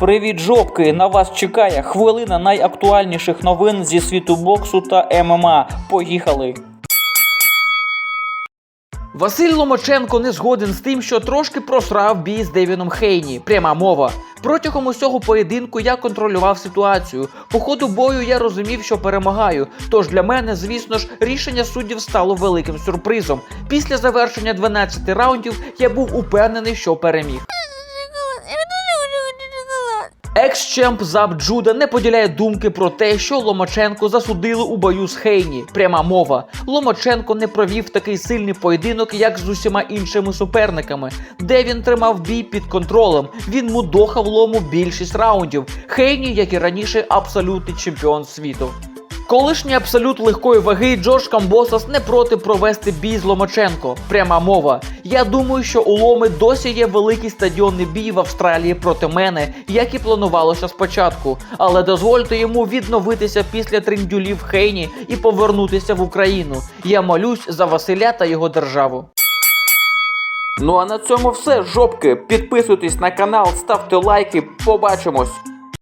Привіт, жопки! На вас чекає хвилина найактуальніших новин зі світу боксу та ММА. Поїхали! Василь Ломаченко не згоден з тим, що трошки просрав бій з Девіном Хейні. Пряма мова. Протягом усього поєдинку я контролював ситуацію. По ходу бою я розумів, що перемагаю. Тож для мене, звісно ж, рішення суддів стало великим сюрпризом. Після завершення 12 раундів я був упевнений, що переміг. Екс-чемп Заб Джуда не поділяє думки про те, що Ломаченко засудили у бою з Хейні. Пряма мова. Ломаченко не провів такий сильний поєдинок, як з усіма іншими суперниками, де він тримав бій під контролем. Він мудохав лому більшість раундів. Хейні, як і раніше, абсолютний чемпіон світу. Колишній абсолют легкої ваги Джордж Камбосас не проти провести бій з Ломаченко. Пряма мова. Я думаю, що у Ломи досі є великий стадіонний бій в Австралії проти мене, як і планувалося спочатку. Але дозвольте йому відновитися після триндюлів Хейні і повернутися в Україну. Я молюсь за Василя та його державу. Ну а на цьому все, жопки. Підписуйтесь на канал, ставте лайки. Побачимось.